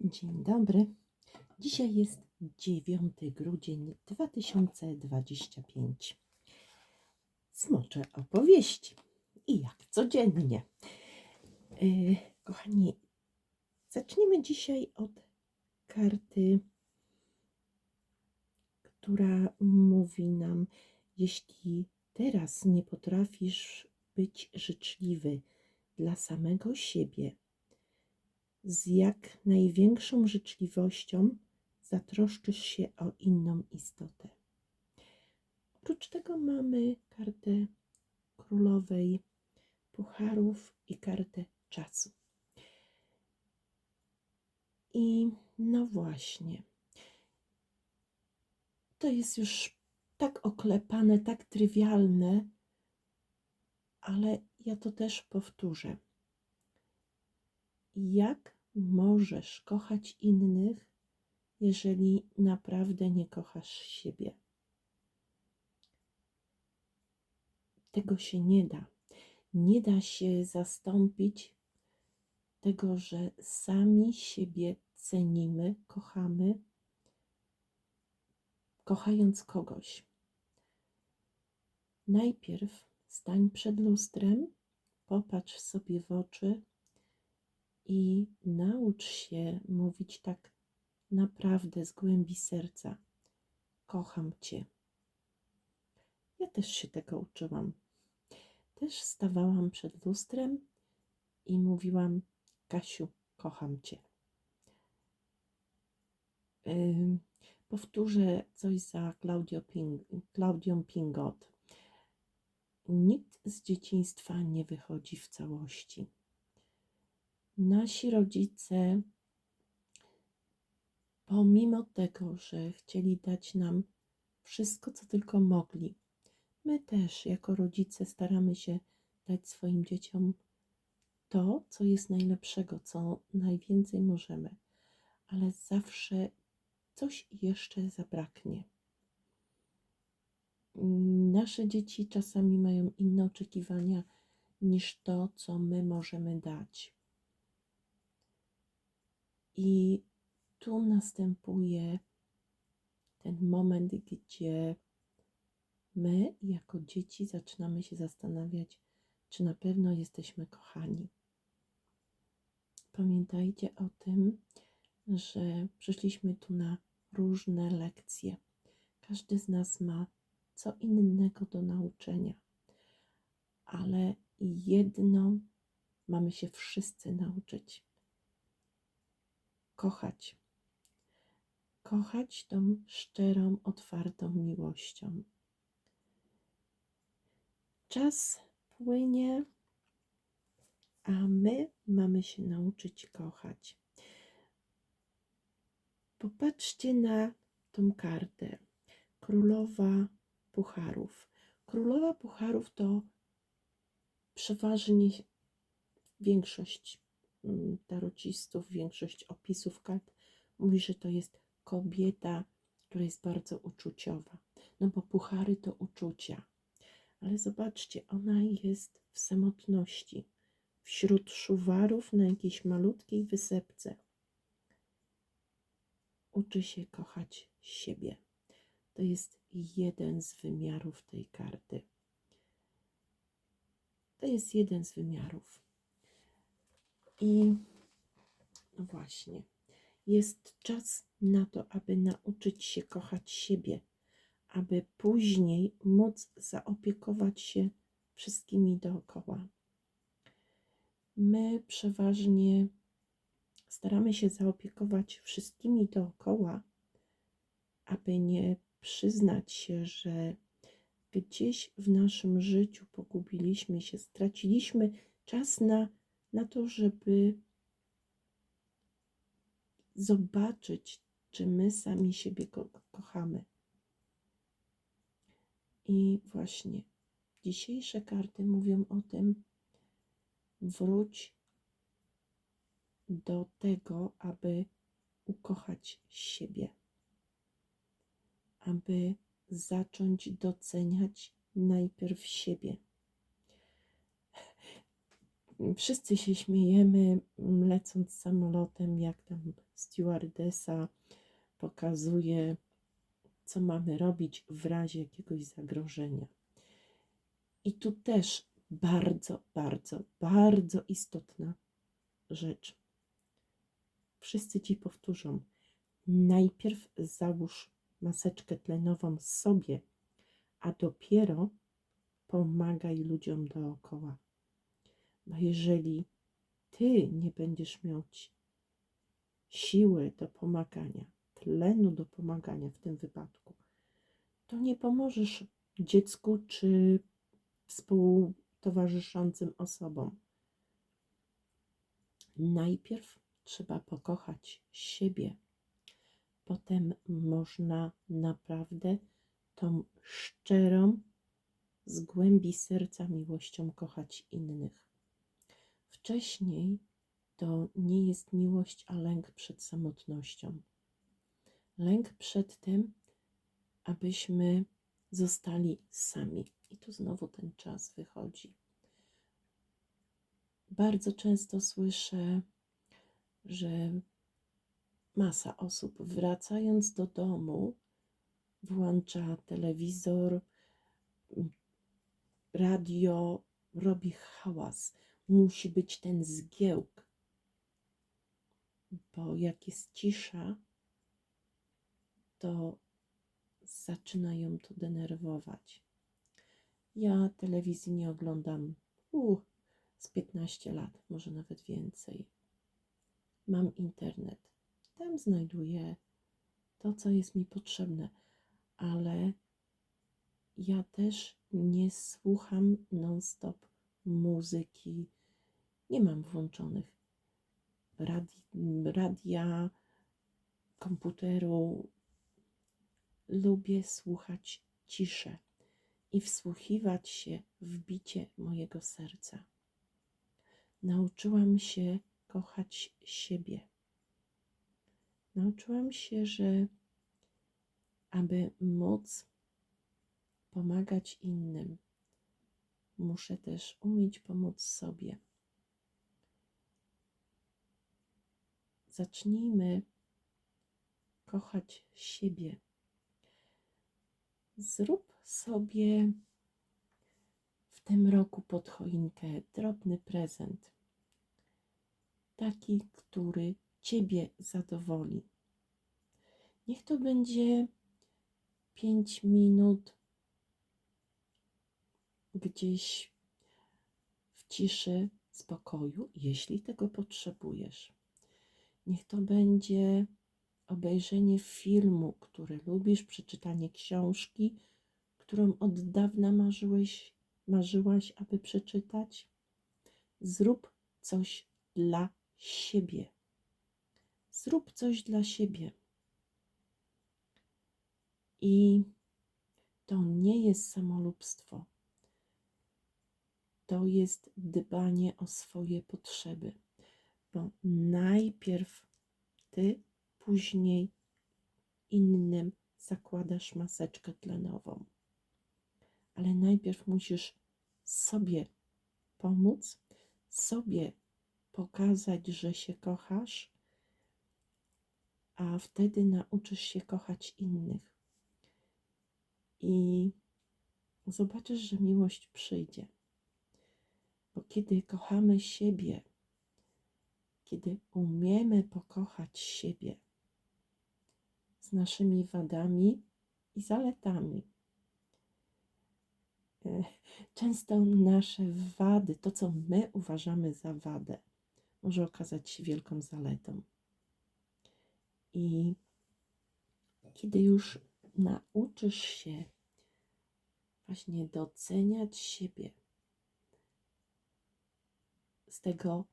Dzień dobry. Dzisiaj jest 9 grudzień 2025. Smocze opowieści. I jak codziennie. Yy, kochani, zaczniemy dzisiaj od karty, która mówi nam, jeśli teraz nie potrafisz być życzliwy dla samego siebie, z jak największą życzliwością zatroszczysz się o inną istotę. Oprócz tego mamy kartę królowej pucharów i kartę czasu. I no właśnie, to jest już tak oklepane, tak trywialne, ale ja to też powtórzę. Jak możesz kochać innych, jeżeli naprawdę nie kochasz siebie? Tego się nie da. Nie da się zastąpić tego, że sami siebie cenimy, kochamy, kochając kogoś. Najpierw stań przed lustrem, popatrz sobie w oczy i naucz się mówić tak naprawdę z głębi serca: Kocham Cię. Ja też się tego uczyłam. Też stawałam przed lustrem i mówiłam: Kasiu, kocham Cię. Powtórzę coś za Claudio Ping, Claudią Pingot. Nikt z dzieciństwa nie wychodzi w całości nasi rodzice, pomimo tego, że chcieli dać nam wszystko, co tylko mogli, my też jako rodzice staramy się dać swoim dzieciom to, co jest najlepszego, co najwięcej możemy, ale zawsze coś jeszcze zabraknie. Nasze dzieci czasami mają inne oczekiwania niż to, co my możemy dać. I tu następuje ten moment, gdzie my, jako dzieci, zaczynamy się zastanawiać, czy na pewno jesteśmy kochani. Pamiętajcie o tym, że przyszliśmy tu na różne lekcje. Każdy z nas ma co innego do nauczenia, ale jedno mamy się wszyscy nauczyć kochać. Kochać tą szczerą, otwartą miłością. Czas płynie, a my mamy się nauczyć kochać. Popatrzcie na tą kartę. Królowa Pucharów. Królowa Pucharów to przeważnie większość tarocistów, większość opisów kart mówi, że to jest kobieta, która jest bardzo uczuciowa. No bo puchary to uczucia. Ale zobaczcie, ona jest w samotności, wśród szuwarów na jakiejś malutkiej wysepce. Uczy się kochać siebie. To jest jeden z wymiarów tej karty. To jest jeden z wymiarów. I no właśnie, jest czas na to, aby nauczyć się kochać siebie, aby później móc zaopiekować się wszystkimi dookoła. My przeważnie staramy się zaopiekować wszystkimi dookoła, aby nie przyznać się, że gdzieś w naszym życiu pogubiliśmy się, straciliśmy czas na na to, żeby zobaczyć, czy my sami siebie ko kochamy. I właśnie dzisiejsze karty mówią o tym, wróć do tego, aby ukochać siebie, aby zacząć doceniać najpierw siebie Wszyscy się śmiejemy, m, lecąc samolotem, jak tam stewardesa pokazuje, co mamy robić w razie jakiegoś zagrożenia. I tu też bardzo, bardzo, bardzo istotna rzecz. Wszyscy ci powtórzą. Najpierw załóż maseczkę tlenową sobie, a dopiero pomagaj ludziom dookoła. Bo jeżeli ty nie będziesz miał siły do pomagania, tlenu do pomagania w tym wypadku, to nie pomożesz dziecku czy współtowarzyszącym osobom. Najpierw trzeba pokochać siebie, potem można naprawdę tą szczerą, z głębi serca miłością kochać innych. Wcześniej to nie jest miłość, a lęk przed samotnością. Lęk przed tym, abyśmy zostali sami. I tu znowu ten czas wychodzi. Bardzo często słyszę, że masa osób wracając do domu włącza telewizor, radio, robi hałas. Musi być ten zgiełk, bo jak jest cisza, to zaczynają to denerwować. Ja telewizji nie oglądam uh, z 15 lat, może nawet więcej. Mam internet. Tam znajduję to, co jest mi potrzebne, ale ja też nie słucham non-stop muzyki. Nie mam włączonych radi, radia, komputeru. Lubię słuchać ciszę i wsłuchiwać się w bicie mojego serca. Nauczyłam się kochać siebie. Nauczyłam się, że aby móc pomagać innym, muszę też umieć pomóc sobie. Zacznijmy kochać siebie. Zrób sobie w tym roku pod choinkę drobny prezent. Taki, który Ciebie zadowoli. Niech to będzie 5 minut gdzieś w ciszy, spokoju, jeśli tego potrzebujesz. Niech to będzie obejrzenie filmu, który lubisz, przeczytanie książki, którą od dawna marzyłeś, marzyłaś, aby przeczytać. Zrób coś dla siebie. Zrób coś dla siebie. I to nie jest samolubstwo. To jest dbanie o swoje potrzeby, bo najpierw ty, później innym zakładasz maseczkę tlenową. Ale najpierw musisz sobie pomóc, sobie pokazać, że się kochasz, a wtedy nauczysz się kochać innych. I zobaczysz, że miłość przyjdzie. Bo kiedy kochamy siebie, kiedy umiemy pokochać siebie z naszymi wadami i zaletami, e, często nasze wady, to co my uważamy za wadę, może okazać się wielką zaletą. I kiedy już nauczysz się właśnie doceniać siebie z tego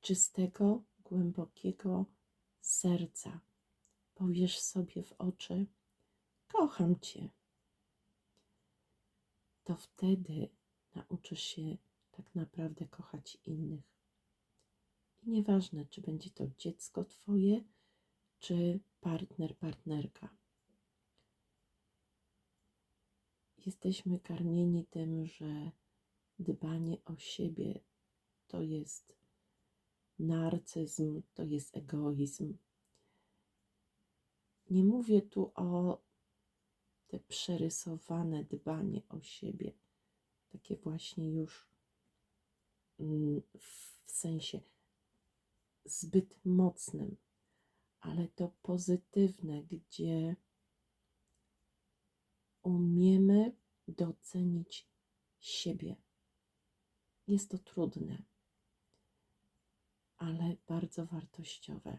czystego, głębokiego serca, powiesz sobie w oczy: Kocham Cię. To wtedy nauczysz się tak naprawdę kochać innych. I nieważne, czy będzie to dziecko Twoje, czy partner, partnerka. Jesteśmy karmieni tym, że dbanie o siebie to jest narcyzm, to jest egoizm. Nie mówię tu o te przerysowane dbanie o siebie, takie właśnie już mm, w sensie zbyt mocnym, ale to pozytywne, gdzie umiemy docenić siebie. Jest to trudne, ale bardzo wartościowe.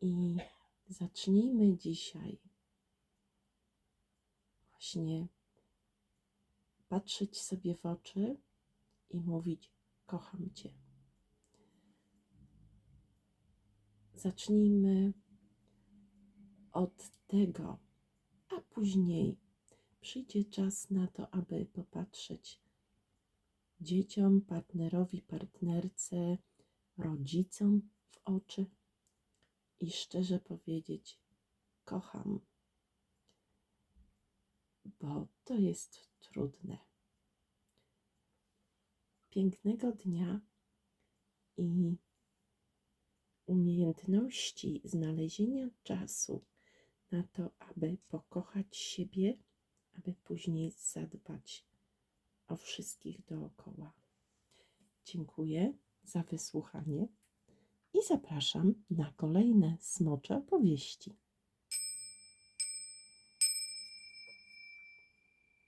I zacznijmy dzisiaj właśnie patrzeć sobie w oczy i mówić: Kocham Cię. Zacznijmy od tego, a później przyjdzie czas na to, aby popatrzeć dzieciom, partnerowi, partnerce, rodzicom w oczy i szczerze powiedzieć: Kocham, bo to jest trudne. Pięknego dnia i umiejętności znalezienia czasu na to, aby pokochać siebie, aby później zadbać o wszystkich dookoła. Dziękuję za wysłuchanie i zapraszam na kolejne smocze opowieści.